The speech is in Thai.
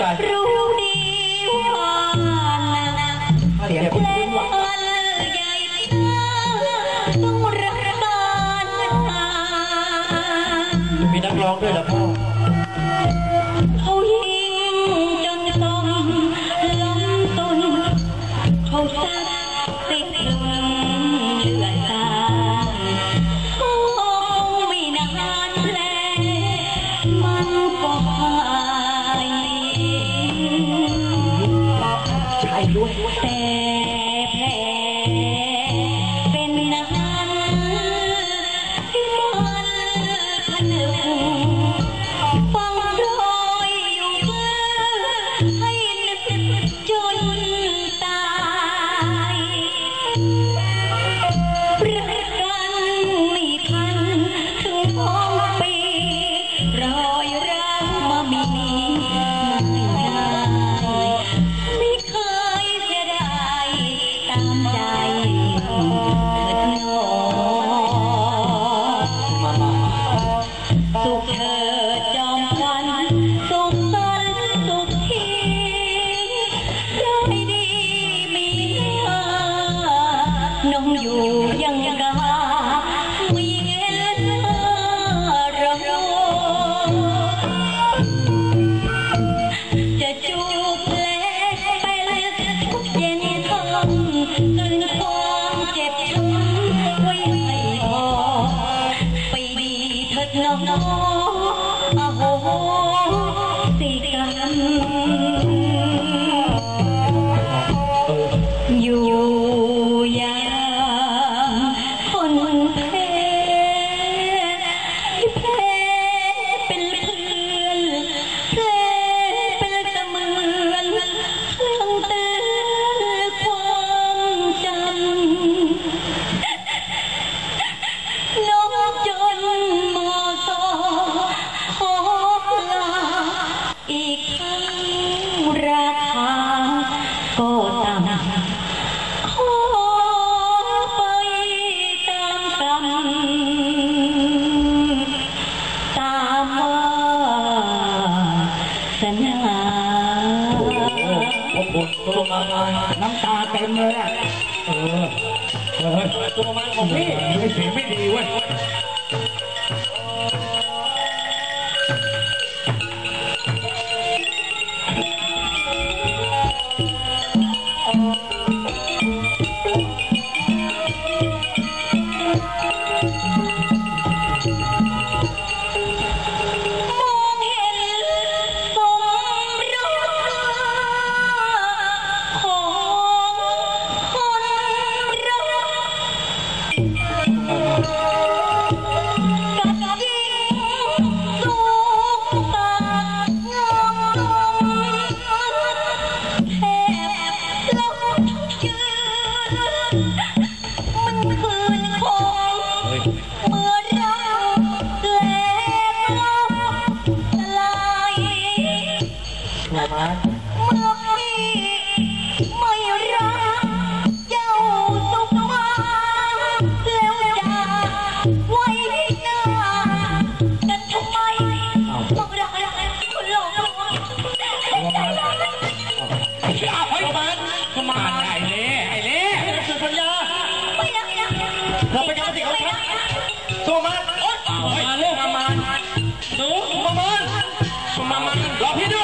รู้ดีว่านะเสียงเพคุณลคุ้งนว่ะใหญ่ต้องรักการมีนักร้องด้วยเหรอพ่อเขายิงจนต้องล้มตุนเขาซัดติดลม อยู่ยังกามีเงินรอจะจูบแผลเป็นทุกเย็นทำจนความเจ็บช้ำไว้ให้พอไปดีเถิดน้องโอโหามกรรมตามวาสนาโอ้โหตัวมาน้ำตาเต็มเลยอะเออเออตัวมาของพี่ไม่เสียงไม่ดีเว้ย มาไอ้เล่ไอ้เล่สุสัญญาไม่รัญญาเราไปกันติเขาชักตัวมาโอ๊ยมาลูกมามาหนูมาณประมามันรอพี่ด้วย